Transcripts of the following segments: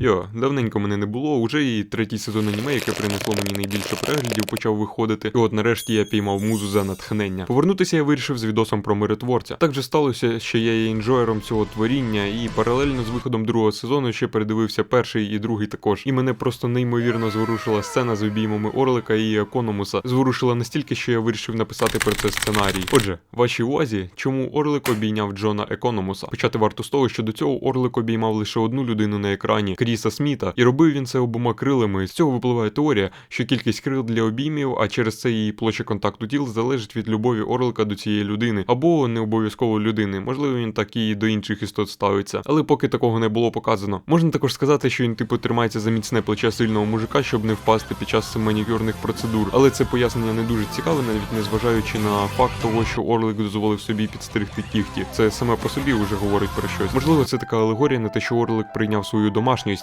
Йо, давненько мене не було, уже і третій сезон аніме, яке принесло мені найбільше переглядів, почав виходити. І от нарешті я піймав музу за натхнення. Повернутися я вирішив з відосом про миротворця. Так же сталося, що я є інжоєром цього творіння, і паралельно з виходом другого сезону ще передивився перший і другий також. І мене просто неймовірно зворушила сцена з обіймами Орлика і Економуса. Зворушила настільки, що я вирішив написати про це сценарій. Отже, вашій увазі, чому Орлик обійняв Джона Економуса? Почати варто з того, що до цього Орлик обіймав лише одну людину на екрані Кріса Сміта, і робив він це обома крилами. З цього випливає теорія, що кількість крил для обіймів, а через це її площа контакту тіл залежить від любові Орлика до цієї людини, або не обов'язково людини. Можливо, він так і до інших істот ставиться. Але поки такого не було показано. Можна також сказати, що він типу тримається за міцне плече сильного мужика, щоб не впасти під час манікюрних процедур. Але це пояснення не дуже цікаве, навіть не зважаючи на факт того, що Орлик дозволив собі підстригти кігті. Це саме по собі вже говорить про щось. Можливо, це така алегорія на те, що Орлик прийняв свою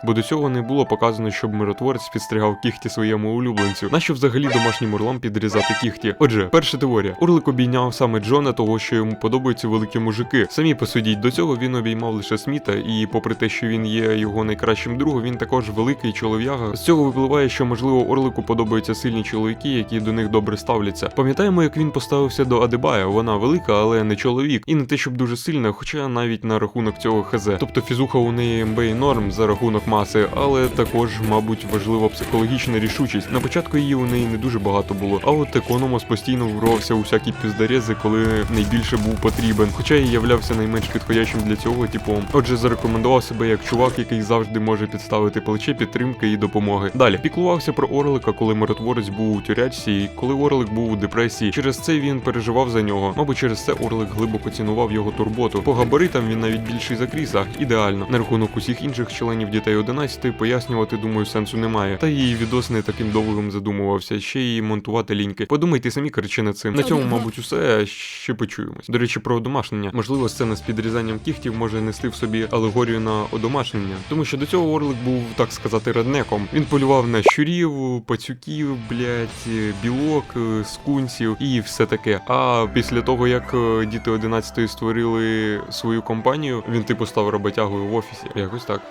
бо до цього не було показано, щоб миротворець підстригав кігті своєму улюбленцю. Нащо взагалі домашнім орлам підрізати кігті? Отже, перша теорія. Орлик обійняв саме Джона, того що йому подобаються великі мужики. Самі посудіть, до цього він обіймав лише Сміта, і попри те, що він є його найкращим другом, він також великий чолов'яга. З цього випливає, що можливо Орлику подобаються сильні чоловіки, які до них добре ставляться. Пам'ятаємо, як він поставився до Адебая. Вона велика, але не чоловік, і не те, щоб дуже сильна, хоча навіть на рахунок цього хз. Тобто фізуха у неї МБ і норм за рахунок маси, але також, мабуть, важлива психологічна рішучість. На початку її у неї не дуже багато було. А от економос постійно вривався у всякі піздарези, коли найбільше був потрібен. Хоча і являвся найменш підходящим для цього типом. Отже, зарекомендував себе як чувак, який завжди може підставити плече підтримки і допомоги. Далі піклувався про Орлика, коли миротворець був у тюрячці, і коли Орлик був у депресії. Через це він переживав за нього. Мабуть, через це Орлик глибоко цінував його турботу. По габаритам він навіть більший за Кріса. Ідеально. На рахунок усіх інших членів дітей 11 пояснювати, думаю, сенсу немає. Та її відос не таким довгим задумувався, ще й монтувати ліньки. Подумайте самі коротше над цим. На цьому, мабуть, усе ще почуємось. До речі, про одомашнення. Можливо, сцена з підрізанням кігтів може нести в собі алегорію на одомашнення, тому що до цього Орлик був, так сказати, реднеком. Він полював на щурів, пацюків, блять, білок, е, скунсів і все таке. А після того, як е, діти 11 створили свою компанію, він типу став роботягою в офісі. Якось так.